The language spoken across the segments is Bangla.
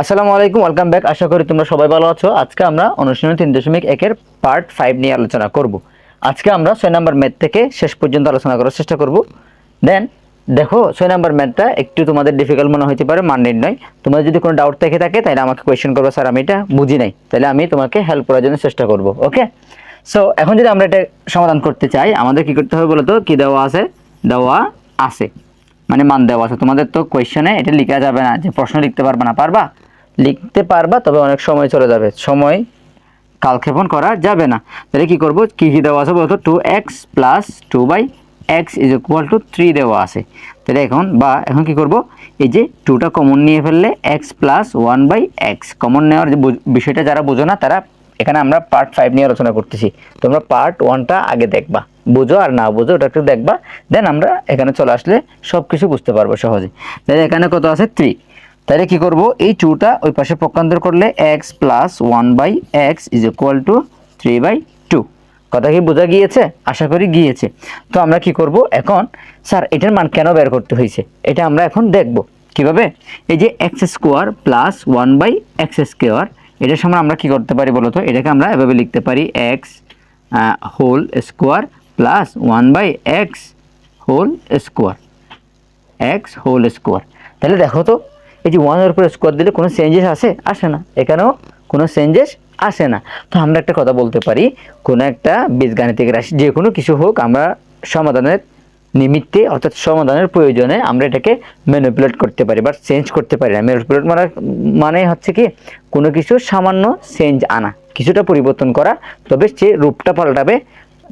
আসসালামু আলাইকুম ওয়েলকাম ব্যাক আশা করি তোমরা সবাই ভালো আছো। আজকে আমরা অনুশীলন তিন দশমিক একের পার্ট ফাইভ নিয়ে আলোচনা করব। আজকে আমরা ছয় নম্বর ম্যাথ থেকে শেষ পর্যন্ত আলোচনা করার চেষ্টা করব। দেন দেখো, ছয় নম্বর ম্যাথটা একটু তোমাদের ডিফিকাল্ট মনে হতে পারে, মান নির্ণয়। তোমাদের যদি কোনো ডাউট থেকে থাকে তাহলে আমাকে কোয়েশ্চেন করব। স্যার আমি এটা বুঝি নাই। তাহলে আমি তোমাকে হেল্প করার জন্য চেষ্টা করব ওকে সো এখন যদি আমরা এটা সমাধান করতে চাই, আমাদের কি করতে হবে বলো তো কি দেওয়া আছে? দেওয়া আছে। মানে মান দেওয়া আছে। তোমাদের তো কোয়েশ্চেনে এটা লিখা যাবে না যে প্রশ্ন লিখতে পারবে না, পারবা? লিখতে পারবা, তবে অনেক সময় চলে যাবে। সময় কালক্ষেপণ করা যাবে না। তাহলে কি করব? কি কি দেওয়া আছে বলতো? Two X plus two by X is equal to three দেওয়া আছে। তাহলে এখন বা এখন কি করব? এই যে টুটা কমন নিয়ে ফেললে X plus one by X common নেওয়ার যে বিষয়টা যারা বোঝো না, তারা এখানে আমরা পার্ট ফাইভ নিয়ে আলোচনা করতেছি। তোমরা পার্ট ওয়ানটা আগে দেখবা। বুঝো আর না বুঝো, ওটা একটু দেখবা। দেন আমরা এখানে চলে আসলে সব কিছু বুঝতে পারব সহজে। তাহলে এখানে কত আছে? থ্রি তাহলে কি করব? এই টুটা ওই পাশে পক্ষান্তর করলে X plus one by X is equal to three by two কথা কি বোঝা গিয়েছে? আশা করি গিয়েছে। তো আমরা কি করব এখন? স্যার, এটার মান কেন বের করতে হয়েছে? এটা আমরা এখন দেখব। কীভাবে? এই যে X square plus one by X square এটার সময় আমরা কি করতে পারি বলো তো? এটাকে আমরা এভাবে লিখতে পারি X whole square plus one by X whole square X whole square তাহলে দেখো তো এই যে ওয়ানের উপর স্কোয়ার দিলে কোনো চেঞ্জেস আসে? আসে না। এখানেও কোনো চেঞ্জেস আসে না। তো আমরা একটা কথা বলতে পারি, কোনো একটা বীজগাণিতিক রাশি, যে কোনো কিছু হোক, আমরা সমাধানের নিমিত্তে, অর্থাৎ সমাধানের প্রয়োজনে আমরা এটাকে ম্যানিপুলেট করতে পারি বা চেঞ্জ করতে পারি না। ম্যানিপুলেট মানে মানে হচ্ছে কি, কোনো কিছু সামান্য চেঞ্জ আনা, কিছুটা পরিবর্তন করা, তবে সে রূপটা পাল্টাবে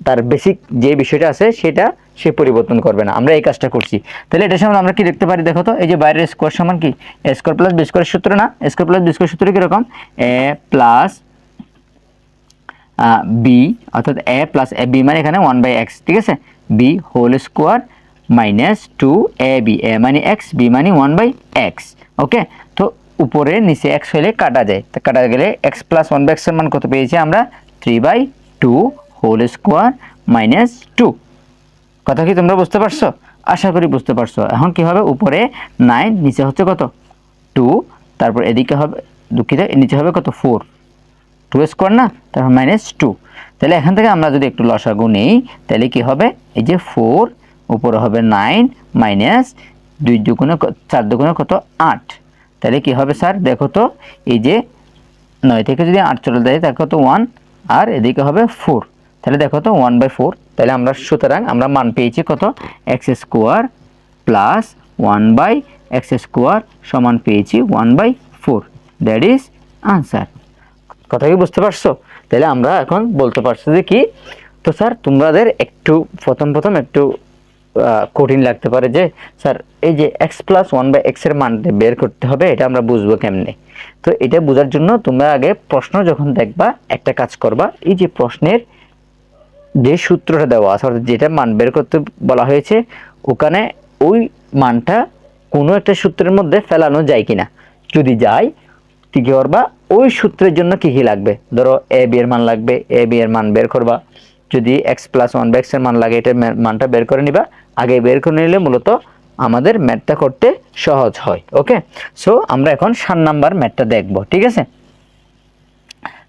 তার বেসিক যে বিষয়টা আছে সেটা সে পরিবর্তন করবে না। আমরা এই কাজটা করছি। তাহলে এটার সামনে আমরা কি দেখতে পারি দেখো তো? এই যে বাইরের স্কোয়ার সমান কি? স্কোয়ার প্লাস বি স্কোয়ার সূত্র না? স্কোয়ার প্লাস বি স্কোয়ার সূত্র কীরকম? এ প্লাস বি অর্থাৎ এ প্লাস এ বি মানে এখানে ওয়ান বাই এক্স ঠিক আছে? B whole square minus two A B A মানে এক্স বি মানে ওয়ান বাই এক্স ওকে তো উপরে নিচে এক্স হলে কাটা যায়। কাটা গেলে এক্স প্লাস ওয়ান বাই এক্সের মান কত পেয়েছি আমরা? Three by two whole square minus two কথা কি তোমরা বুঝতে পারছ? আশা করি বুঝতে পারছ। এখন কি হবে? উপরে নাইন নিচে হচ্ছে কত? টু তারপর এদিকে হবে, দুঃখিত, নিচে হবে কত? ফোর টু স্কোয়ার না? তারপর মাইনাস টু তাহলে এখান থেকে আমরা যদি একটু লসাগু নেই, তাহলে কি হবে? এই যে ফোর উপরে হবে নাইন মাইনাস দুই দুগুণে চার দুগুণে কত? আট। তাহলে কি হবে স্যার? দেখো তো, এই যে নয় থেকে যদি আট চলে যায়, তাহলে কত? ওয়ান আর এদিকে হবে ফোর তাহলে দেখো তো ওয়ান বাই ফোর তাহলে আমরা সুতরাং আমরা মান পেয়েছি কত? X square plus one by X square সমান পেয়েছি one by four that is answer কথা কি বুঝতে পারছ? তাহলে আমরা এখন বলতে পারছি যে কি? তো স্যার, তোমাদের একটু, প্রথম প্রথম একটু কঠিন লাগতে পারে যে, স্যার, এই যে এক্স প্লাস ওয়ান বাই এক্সের মানটা বের করতে হবে, এটা আমরা বুঝব কেমনে? তো এটা বোঝার জন্য তোমরা আগে প্রশ্ন যখন দেখবা, একটা কাজ করবা, এই যে প্রশ্নের যে সূত্রটা দেওয়া আছে, অর্থাৎ যেটা মান বের করতে বলা হয়েছে, ওখানে ওই মানটা কোনো একটা সূত্রের মধ্যে ফেলানো যায় কিনা। যদি যায়, কি কি করবা? ওই সূত্রের জন্য কি কি লাগবে? ধরো এ বি এর মান লাগবে এ বি এর মান বের করবা। যদি এক্স প্লাস ওয়ান বাই এর মান লাগে এটার মানটা বের করে নিবা। আগে বের করে নিলে মূলত আমাদের ম্যাথটা করতে সহজ হয় ওকে সো আমরা এখন সাত নাম্বার ম্যাথটা দেখব, ঠিক আছে?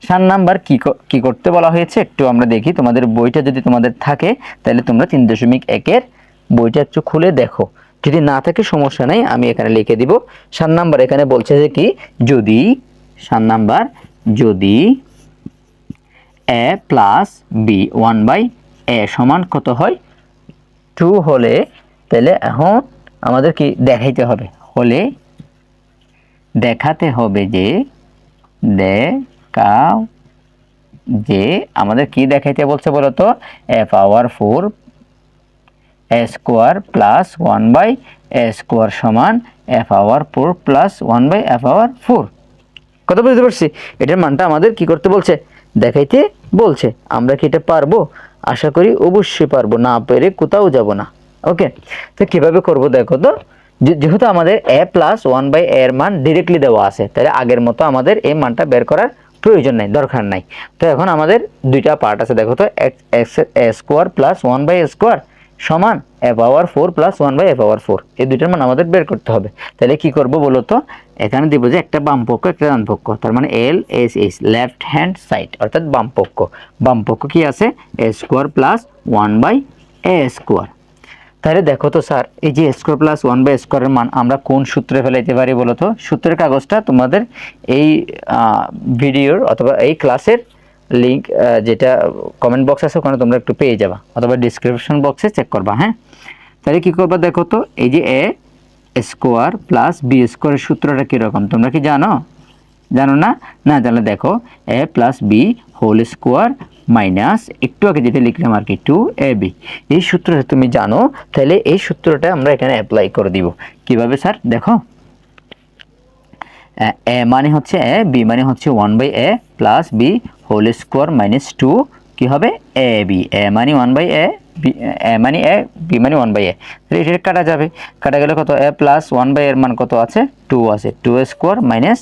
সাত নাম্বার কি ক- করতে বলা হয়েছে? একটু আমরা দেখি। তোমাদের বইটা যদি তোমাদের থাকে, তাহলে তোমরা তিন দশমিক একের বইটা একটু খুলে দেখো। যদি না থাকে, সমস্যা নেই, আমি এখানে লিখে দিব। সাত নাম্বার এখানে বলছে যে কি? যদি সাত নাম্বার, যদি A plus B one by A সমান কত হয়? টু হলে, তাহলে এখন আমাদের কি দেখাইতে হবে? হলে দেখাতে হবে যে দেখাও যে আমাদের কি দেখাইতে বলছে বলতো? A power four A square plus one by A square সমান A power four plus one by A power four. কথা বুঝতে পারছি? এটার মানটা আমাদের কি করতে বলছে? দেখাইতে বলছে। আমরা কি এটা পারব? আশা করি অবশ্যই পারব, না পেরে কোথাও যাব না। ওকে? তো কীভাবে করব দেখো তো? যেহেতু আমাদের এ প্লাস ওয়ান বাই এর মান ডিরেক্টলি দেওয়া আছে, তাহলে আগের মতো আমাদের এই মানটা বের করার প্রয়োজন নাই, দরকার নাই। তো এখন আমাদের দুইটা পার্ট আছে, দেখো তো X square plus one by square সমান A power four plus one by A power four এই দুইটার মান আমাদের বের করতে হবে। তাহলে কি করব বলো তো? এখানে দিব যে একটা বাম পক্ষ, একটা ডান পক্ষ। তার মানে L S S left hand side অর্থাৎ বাম পক্ষ। বাম পক্ষ কি আছে? A square plus one by A square তাহলে দেখো তো স্যার, এই যে স্কোয়ার প্লাস ওয়ান বাই স্কোয়ারের মান আমরা কোন সূত্রে ফেলাইতে পারি বলো তো? সূত্রের কাগজটা তোমাদের এই ভিডিওর অথবা এই ক্লাসের লিঙ্ক যেটা কমেন্ট বক্স আছে ওখানে তোমরা একটু পেয়ে যাবা, অথবা ডিসক্রিপশন বক্সে চেক করবা হ্যাঁ? তাহলে কী করবা দেখো তো, এই যে এ স্কোয়ার প্লাস বি স্কোয়ারের সূত্রটা কীরকম, তোমরা কি জানো? জানো না? না তাহলে দেখো A plus B whole square minus একটু আগে যেটা লিখলাম আর কি টু এ বি এই সূত্রটা তুমি জানো, তাহলে এই সূত্রটা আমরা এখানে অ্যাপ্লাই করে দিব। কীভাবে স্যার? দেখো। এ মানে হচ্ছে এ বি মানে হচ্ছে one by A plus B whole square minus two কী হবে? এ বি এ মানে one by A B A মানে এ বি মানে ওয়ান বাই এ তাহলে এটা কাটা যাবে। কাটা গেলে কত? এ প্লাস ওয়ান বাই এর মান কত আছে? টু আছে। টু স্কোয়ার মাইনাস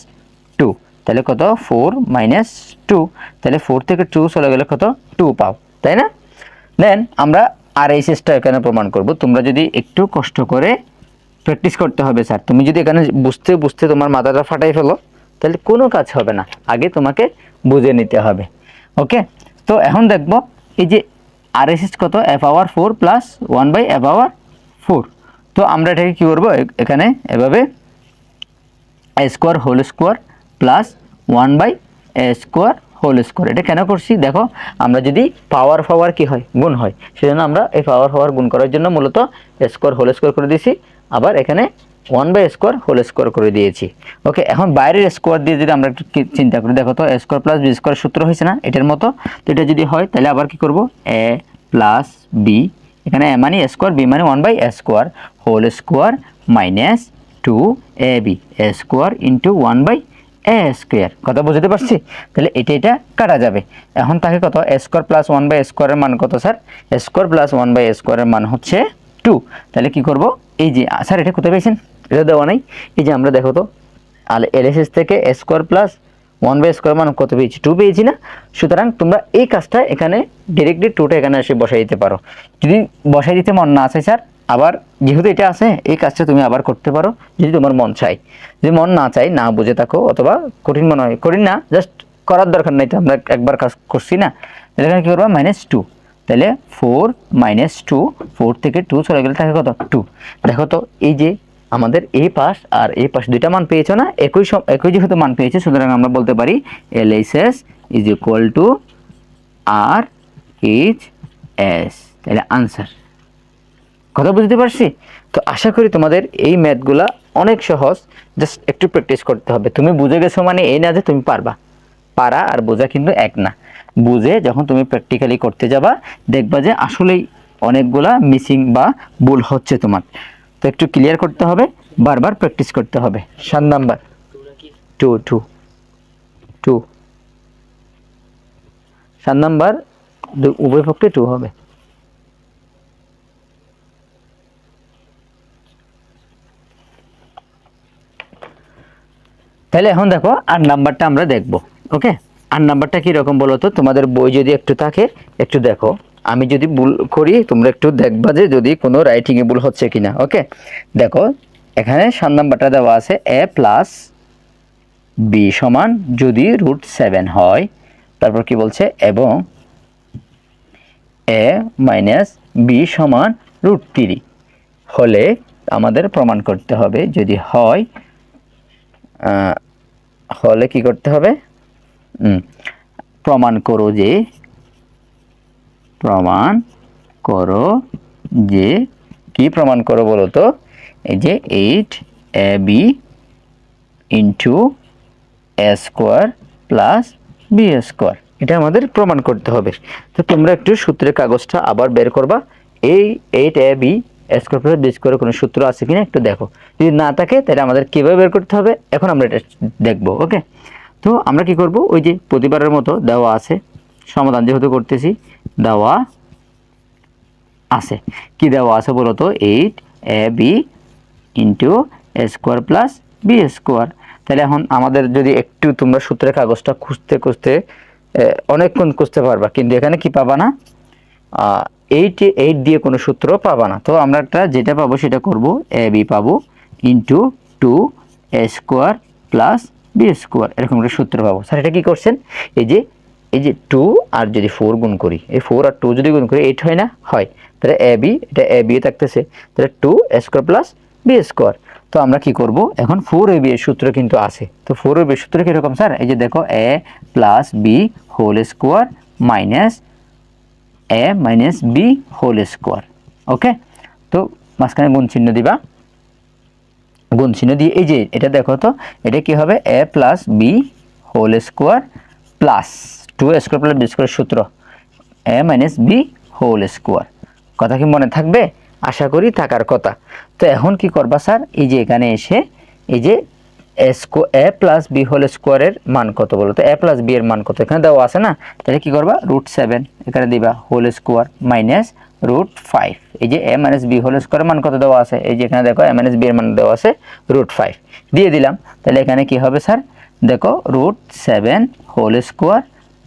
টু তাহলে কত? ফোর মাইনাস টু তাহলে ফোর থেকে টু চলে গেলে কত? টু পাও, তাই না? দেন আমরা আর এই টা এখানে প্রমাণ করব। তোমরা যদি একটু কষ্ট করে প্র্যাকটিস করতে হবে স্যার তুমি যদি এখানে বুঝতে বুঝতে তোমার মাথাটা ফাটাই ফেলো, তাহলে কোনো কাজ হবে না। আগে তোমাকে বুঝে নিতে হবে। ওকে তো এখন দেখব, এই যে আর এস কত? F hour four plus one by F hour four তো আমরা এটাকে কী করব? এখানে এভাবে square whole square plus one by A square whole square এটা কেন করছি? দেখো, আমরা যদি পাওয়ার পাওয়ার কি হয়? গুণ হয়। সেজন্য আমরা এই পাওয়ার পাওয়ার গুণ করার জন্য মূলত স্কোয়ার হোল স্কোয়ার করে দিয়েছি। আবার এখানে one by square whole square করে দিয়েছি। ওকে এখন বাইরের স্কোয়ার দিয়ে যদি আমরা একটু চিন্তা করি, দেখো তো স্কোয়ার প্লাস বি স্কোয়ার সূত্র হয়েছে না? এটার মতো। তো এটা যদি হয়, তাহলে আবার কি করব? এ প্লাস বি এখানে এ মানে স্কোয়ার বি মানে one by square whole square minus two A B square into one by A square কথা বুঝতে পারছি? তাহলে এটা এটা কাটা যাবে। এখন তাকে কত? স্কোয়ার প্লাস ওয়ান বাই স্কোয়ারের মান কত sir square plus one by স্কোয়ারের মান হচ্ছে টু তাহলে কি করব? এই যে স্যার এটা কোথায় পেয়েছেন? এটা দেওয়া নাই। এই যে আমরা দেখো তো আর এলএসএস থেকে square plus one by square মান কত পেয়েছি? টু পেয়েছি না? সুতরাং তোমরা এই কাজটা এখানে ডিরেক্টলি টুটা এখানে এসে বসাই দিতে পারো। যদি বসাই দিতে মন না আছে স্যার আবার যেহেতু এটা আছে, এই কাজটা তুমি আবার করতে পারো, যদি তোমার মন চাই যদি মন না চাই না বুঝে থাকো, অথবা কঠিন মনে হয়, কঠিন না জাস্ট করার দরকার নেই, তো আমরা একবার কাজ করছি না। এখানে কী করবা? মাইনাস টু তাহলে ফোর মাইনাস টু ফোর থেকে টু চলে গেলে থাকে কত? টু দেখো তো, এই যে আমাদের এই পাশ আর এই পাশ দুইটা মান পেয়েছ না? একই সব একই যেহেতু মান পেয়েছে, সুতরাং আমরা বলতে পারি L H S is equal to R H S তাহলে আনসার কথা বুঝতে পারছি? তো আশা করি তোমাদের এই ম্যাথগুলা অনেক সহজ। জাস্ট একটু প্র্যাকটিস করতে হবে। তুমি বুঝে গেছো মানে এই না যে তুমি পারবা। পারা আর বোঝা কিন্তু এক না। বুঝে যখন তুমি প্র্যাকটিক্যালি করতে যাবা, দেখবা যে আসলেই অনেকগুলা মিসিং বা ভুল হচ্ছে তোমার। তো একটু ক্লিয়ার করতে হবে, বারবার প্র্যাকটিস করতে হবে। সাত নাম্বার। টু টু টু সাত নাম্বার, উভয় পক্ষে টু হবে। তাহলে এখন দেখো, আর নাম্বারটা আমরা দেখব ওকে আর নাম্বারটা কীরকম বলো তো? তোমাদের বই যদি একটু থাকে, একটু দেখো। আমি যদি ভুল করি, তোমরা একটু দেখবা যে যদি কোনো রাইটিংয়ে ভুল হচ্ছে কিনা ওকে দেখো, এখানে সাত নাম্বারটা দেওয়া আছে এ প্লাস বি সমান যদি রুট সেভেন হয়, তারপর কি বলছে? এবং এ মাইনাস বি সমান রুট থ্রি হলে আমাদের প্রমাণ করতে হবে, যদি হয় হলে কি করতে হবে? প্রমাণ করো যে, প্রমাণ করো যে, কি প্রমাণ করো বলো তো? এই যে eight A B into A square plus B square এটা আমাদের প্রমাণ করতে হবে। তো তোমরা একটু সূত্রের কাগজটা আবার বের করবা। এই eight A B square plus স্কোয়ারের কোনো সূত্র আছে কিনা একটু দেখো। যদি না থাকে, তাহলে আমাদের কীভাবে বের করতে হবে? এখন আমরা এটা দেখব ওকে তো আমরা কি করব? ওই যে প্রতিবারের মতো দেওয়া আছে। সমাধান যেহেতু করতেছি, দেওয়া আছে। কি দেওয়া আছে বলো তো? Eight A B into A square plus B square তাহলে এখন আমাদের যদি একটু তোমরা সূত্রের কাগজটা খুঁজতে খুঁজতে অনেকক্ষণ খুঁজতে পারবা। কিন্তু এখানে কি পাবা না? এইট এইট দিয়ে কোনো সূত্র পাবা না। তো আমরা একটা যেটা পাবো সেটা করব, এ বি পাবো into two A square plus B square এরকম একটা সূত্র পাবো। স্যার, এটা কি করছেন? এই যে এই যে টু আর যদি ফোর গুণ করি, এই ফোর আর টু যদি গুণ করি এইট হয় না? হয়। তাহলে এ বি এটা এ বি থাকতেছে। তাহলে two A square plus B square তো আমরা কি করব? এখন ফোর এ বি এর সূত্র কিন্তু আছে। তো ফোর এ বি সূত্র কীরকম, স্যার? এই যে দেখো A plus B whole square minus A minus B whole square okay তো মাঝখানে গুণ চিহ্ন দিবা। গুণ চিহ্ন দিয়ে এই যে এটা দেখো তো, এটা কি হবে? A plus B whole square plus two square plus B square সূত্র। A minus B whole square কথা কি মনে থাকবে? আশা করি থাকার কথা। তো এখন কি করবা স্যার? এই যে এখানে এসে, এই যে স্কো এ প্লাস বি হোল স্কোয়ারের মান কত বলো তো? এ প্লাস বি এর মান কত? এখানে দেওয়া আছে না? তাহলে কি করবা? রুট সেভেন এখানে দিবা whole square minus root five এই যে এ মাইনাস বি হোল স্কোয়ারের মান কত দেওয়া আছে? এই যে এখানে দেখো এ মাইনাস বি এর মান দেওয়া আছে রুট ফাইভ দিয়ে দিলাম। তাহলে এখানে কি হবে স্যার? দেখো root seven whole square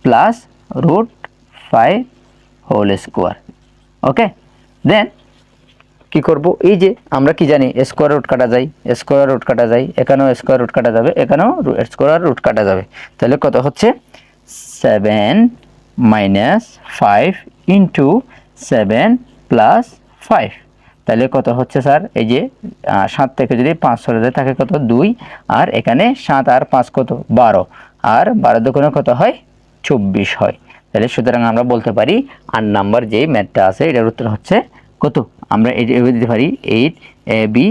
plus root five whole square okay then কি করব? এই যে আমরা কি জানি? স্কোয়ার রুট কাটা যায় স্কোয়ার রুট কাটা যায়, এখানেও স্কোয়ার রুট কাটা যাবে, এখানেও স্কোয়ার রুট কাটা যাবে। তাহলে কত হচ্ছে? Seven minus five into seven plus five তাহলে কত হচ্ছে স্যার? এই যে সাত থেকে যদি পাঁচ চলে যায় থাকে কত? দুই। আর এখানে সাত আর পাঁচ কত? বারো। আর বারো দোকানে কত হয়? চব্বিশ হয়। তাহলে সুতরাং আমরা বলতে পারি, আর নাম্বার যেই ম্যাথটা আছে, এটার উত্তর হচ্ছে কত? আমরা এটা দিতে পারি eight A B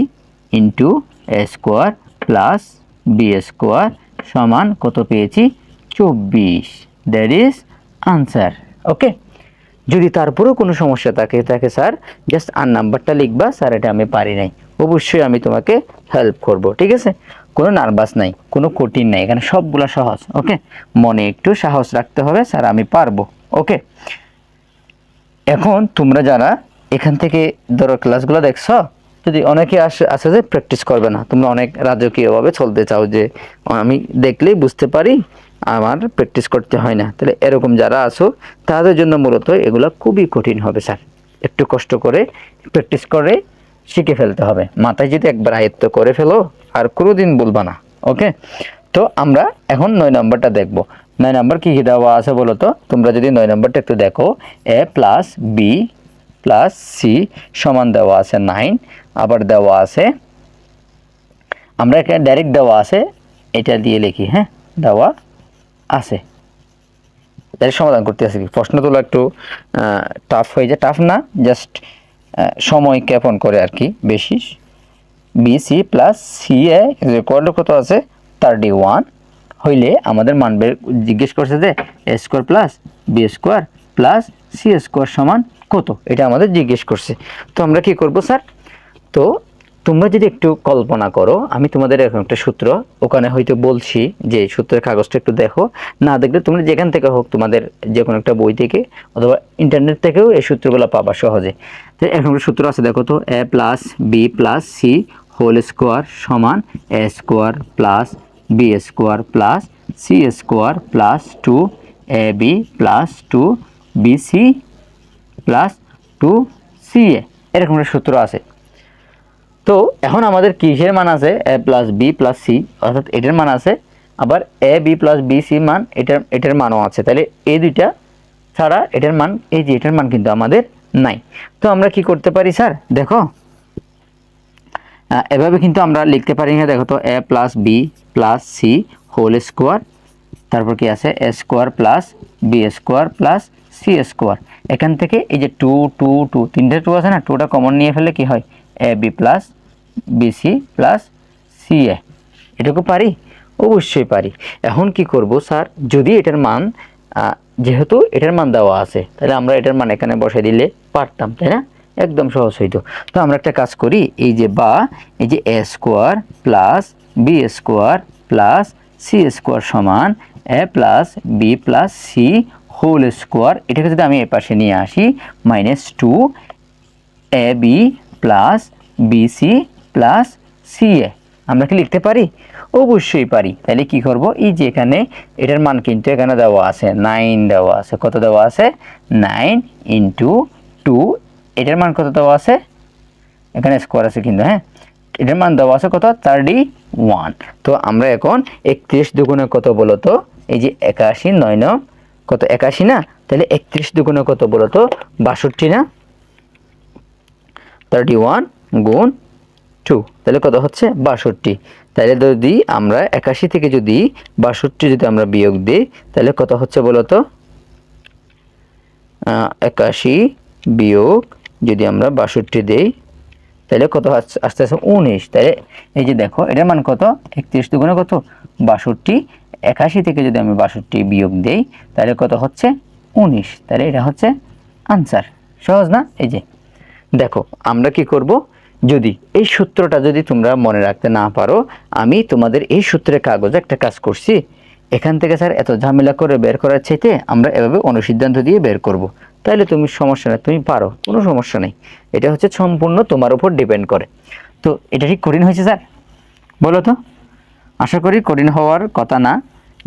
into A square plus B square সমান কত পেয়েছি? চব্বিশ। দ্যাট ইজ আনসার ওকে যদি তারপরেও কোনো সমস্যা থাকে থাকে স্যার জাস্ট আর নাম্বারটা লিখবা স্যার এটা আমি পারি নাই। অবশ্যই আমি তোমাকে হেল্প করব, ঠিক আছে? কোনো নার্ভাস নাই, কোনো কঠিন নাই, এখানে সবগুলো সহজ ওকে মনে একটু সাহস রাখতে হবে স্যার আমি পারব ওকে এখন তোমরা যারা এখান থেকে ধরো ক্লাসগুলো দেখছ, যদি অনেকে আসে, আছে যে প্র্যাকটিস করবে না, তোমরা অনেক রাজকীয়ভাবে চলতে চাও যে আমি দেখলেই বুঝতে পারি আমার প্র্যাকটিস করতে হয় না। তাহলে এরকম যারা আসো তাদের জন্য মূলত এগুলো খুবই কঠিন হবে স্যার। একটু কষ্ট করে প্র্যাকটিস করে শিখে ফেলতে হবে। মাথায় যদি একবার আয়ত্ত করে ফেলো, আর কোনো দিন বলবা না, ওকে? তো আমরা এখন নয় নম্বরটা দেখব। নয় নম্বর কী কী দেওয়া আছে বলো তো? তোমরা যদি নয় নম্বরটা একটু দেখো A plus B plus C সমান দেওয়া আছে নাইন, আবার দেওয়া আছে, আমরা এখানে ডাইরেক্ট দেওয়া আছে, এটা দিয়ে লিখি হ্যাঁ দেওয়া আছে। এর সমাধান করতে কি? প্রশ্ন তোলা একটু টাফ হয়ে যায়। টাফ না জাস্ট সময় জ্ঞাপন করে আর কি, বেশি। B C plus C A কোয়ার্ড কত আছে? থার্টি ওয়ান হইলে আমাদের মান বের, জিজ্ঞেস করছে যে A square plus B square plus C square সমান কত? এটা আমাদের জিজ্ঞেস করছে। তো আমরা কি করব, স্যার? তো তোমরা যদি একটু কল্পনা করো, আমি তোমাদের এরকম একটা সূত্র ওখানে হয়তো বলছি যে সূত্রের কাগজটা একটু দেখো। না দেখলে তোমরা যেখান থেকে হোক তোমাদের যে কোনো একটা বই থেকে অথবা ইন্টারনেট থেকেও এই সূত্রগুলো পাবা সহজে। তো এরকম একটা সূত্র আছে, দেখো তো A plus B plus C whole square সমান A square plus B square plus C square plus two A B plus two B C plus two C A এরকম একটা সূত্র আছে। তো এখন আমাদের কিসের মান আছে? A plus B plus C অর্থাৎ এটার মান আছে। আবার A B plus B C মান, এটার এটার মানও আছে। তাহলে এই দুইটা ছাড়া এটার মান, এই যে এটার মান কিন্তু আমাদের নাই। তো আমরা কি করতে পারি, স্যার? দেখো। এভাবে কিন্তু আমরা লিখতে পারি না। দেখো তো A plus B plus C whole square তারপর কি আছে? A square plus B square plus C square এখান থেকে এই যে টু টু টু তিনটে টু আছে না টুটা কমন নিয়ে ফেলে কি হয়? A B plus BC plus C A এটুকু পারি? অবশ্যই পারি। এখন কি করব স্যার? যদি এটার মান যেহেতু এটার মান দেওয়া আছে, তাহলে আমরা এটার মান এখানে বসে দিলে পারতাম, তাই না? একদম সহজ হইতো। তো আমরা একটা কাজ করি, এই যে বা, এই যে A square plus B square plus C square সমান A plus B plus C whole square, এটাকে যদি আমি এ পাশে নিয়ে আসি, minus two A B plus BC plus C A. আমরা কি লিখতে পারি? অবশ্যই পারি। তাহলে কি করব? এই যে এখানে এটার মান কিন্তু এখানে দেওয়া আছে নাইন দেওয়া আছে। কত দেওয়া আছে? নাইন ইন্টু টু এটার মান কত দেওয়া আছে? এখানে স্কোয়ার আছে কিন্তু হ্যাঁ? এটার মান দেওয়া আছে কত? থার্টি ওয়ান তো আমরা এখন একত্রিশ দুগুণে কত বলো তো? এই যে একাশি, নয় ন কত একাশি না? তাহলে একত্রিশ দুগুণে কত বলো তো? বাষট্টি না? থার্টি ওয়ান গুণ টু তাহলে কত হচ্ছে? বাষট্টি। তাহলে যদি আমরা একাশি থেকে যদি বাষট্টি যদি আমরা বিয়োগ দিই, তাহলে কত হচ্ছে বলো তো? একাশি বিয়োগ যদি আমরা বাষট্টি দিই, তাহলে কত আস- আস্তে আস্তে উনিশ। তাহলে এই যে দেখো, এটার মান কত? একত্রিশ দুগুণে কত? বাষট্টি। একাশি থেকে যদি আমি বাষট্টি বিয়োগ দেই, তাহলে কত হচ্ছে? উনিশ। তাহলে এটা হচ্ছে আনসার সহজ না? এই যে। দেখো, আমরা কি করব? যদি এই সূত্রটা যদি তোমরা মনে রাখতে না পারো, আমি তোমাদের এই সূত্রের কাগজে একটা কাজ করছি। এখান থেকে স্যার এত ঝামেলা করে বের করার চাইতে আমরা এভাবে অনুসিদ্ধান্ত দিয়ে বের করব। তাহলে তুমি সমস্যা নেই, তুমি পারো, কোনো সমস্যা নেই। এটা হচ্ছে সম্পূর্ণ তোমার উপর ডিপেন্ড করে। তো এটা ঠিক কঠিন হয়েছে, স্যার? বলো তো। আশা করি কঠিন হওয়ার কথা না।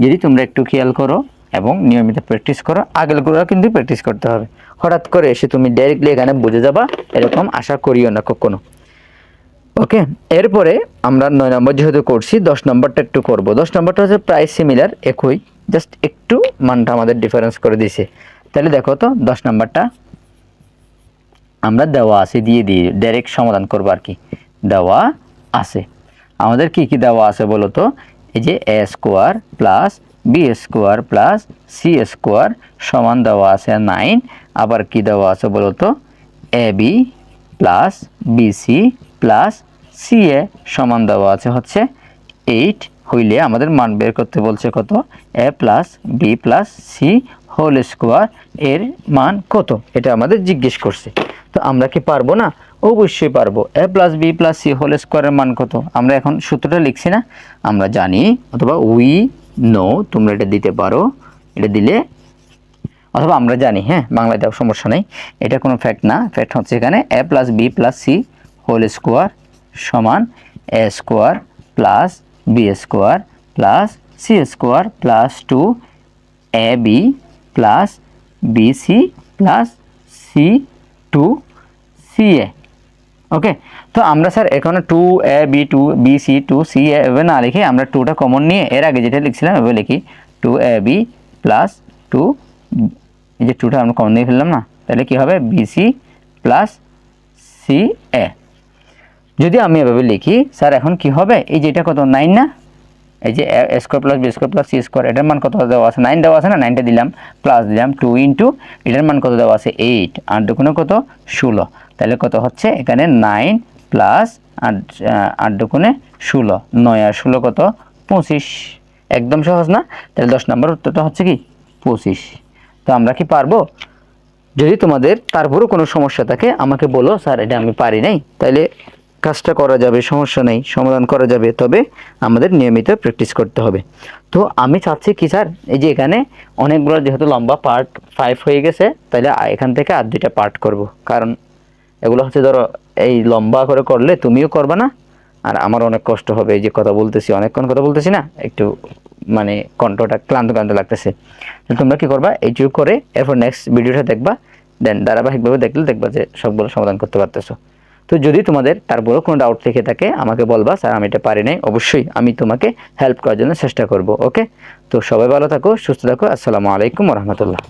যদি তোমরা একটু খেয়াল করো এবং নিয়মিত প্র্যাকটিস করো আগেরগুলো কিন্তু প্র্যাকটিস করতে হবে। হঠাৎ করে এসে তুমি ডাইরেক্টলি এখানে বুঝে যাবা, এরকম আশা করিও না কখনো। ওকে, এরপরে আমরা নয় নম্বর যেহেতু করছি, দশ নম্বরটা একটু করব। দশ নম্বরটা হচ্ছে প্রায় সিমিলার একই। জাস্ট একটু মানটা আমাদের ডিফারেন্স করে দিছে তাহলে দেখো তো, দশ নম্বরটা আমরা দেওয়া আছে, দিয়ে দিয়ে ডাইরেক্ট সমাধান করব আর কি। দেওয়া আছে। আমাদের কি কি দেওয়া আছে বলো তো? এই যে A square plus B square plus C square সমান দেওয়া আছে নাইন আবার কি দেওয়া আছে বলো তো? A B plus BC plus C A সমান দেওয়া আছে হচ্ছে এইট হইলে আমাদের মান বের করতে বলছে কত? A plus B plus C whole square এর মান কত? এটা আমাদের জিজ্ঞেস করছে। তো আমরা কি পারব না? অবশ্যই পারব। A plus B plus C whole স্কোয়ারের মান কত? আমরা এখন সূত্রটা লিখছি না। আমরা জানি, অথবা উই নো তোমরা এটা দিতে পারো। এটা দিলে, অথবা আমরা জানি হ্যাঁ বাংলায় সমস্যা নেই। এটা কোনো ফ্যাক্ট না। ফ্যাক্ট হচ্ছে এখানে A plus B plus C whole square সমান A square plus B square plus C square plus two A B plus B C plus C two C A okay তো আমরা স্যার এখানে two A B two B C two C এভাবে না লিখে আমরা টুটা কমন নিয়ে এর আগে যেটা লিখছিলাম এভাবে লিখি। Two A B plus two এই যে টুটা আমরা কমন নিয়ে ফেললাম না? তাহলে কী হবে? বিসি প্লাস সি এ যদি আমি এভাবে লিখি স্যার এখন কি হবে? এই যে এটা কত? নাইন না? এই যে A square plus B square plus C square এটার মান কত দেওয়া আছে? নাইন দেওয়া আছে না? নাইনটা দিলাম প্লাস দিলাম টু ইন্টু এটার মান কত দেওয়া আছে? এইট আর দুগুণে কত? ষোলো। তাহলে কত হচ্ছে? এখানে নাইন প্লাস আট আট দুগুণে ষোলো। নয় আর ষোলো কত? পঁচিশ। একদম সহজ না? তাহলে দশ নম্বর উত্তরটা হচ্ছে কি? পঁচিশ। তো আমরা কি পারব? যদি তোমাদের তারপরেও কোনো সমস্যা থাকে, আমাকে বলো। স্যার, এটা আমি পারি নাই। তাহলে কাজটা করা যাবে, সমস্যা নেই। সমাধান করা যাবে। তবে আমাদের নিয়মিত প্র্যাকটিস করতে হবে। তো আমি চাচ্ছি কি, স্যার? এই যে এখানে অনেকগুলো যেহেতু লম্বা পার্ট ফাইভ হয়ে গেছে তাহলে এখান থেকে আর দুইটা পার্ট করব। কারণ এগুলো হচ্ছে ধরো, এই লম্বা করে করলে তুমিও করবে না? আর আমার অনেক কষ্ট হবে, এই যে কথা বলতেছি, অনেকক্ষণ কথা বলতেছি না, একটু মানে কণ্ঠটা ক্লান্ত ক্লান্ত লাগতেছে। তোমরা কি করবা? এইটুকু করে এরপর নেক্সট ভিডিওটা দেখবা দেন ধারাবাহিকভাবে দেখলে দেখবা যে সবগুলো সমাধান করতে পারতেছো। তো যদি তোমাদের তারপরেও কোনো ডাউট থেকে থাকে, আমাকে বলবা, স্যার আমি এটা পারি নাই, অবশ্যই আমি তোমাকে হেল্প করার জন্য চেষ্টা করব ওকে তো সবাই ভালো থাকো, সুস্থ থাকো, আসসালামু আলাইকুম রহমতুল্লাহ।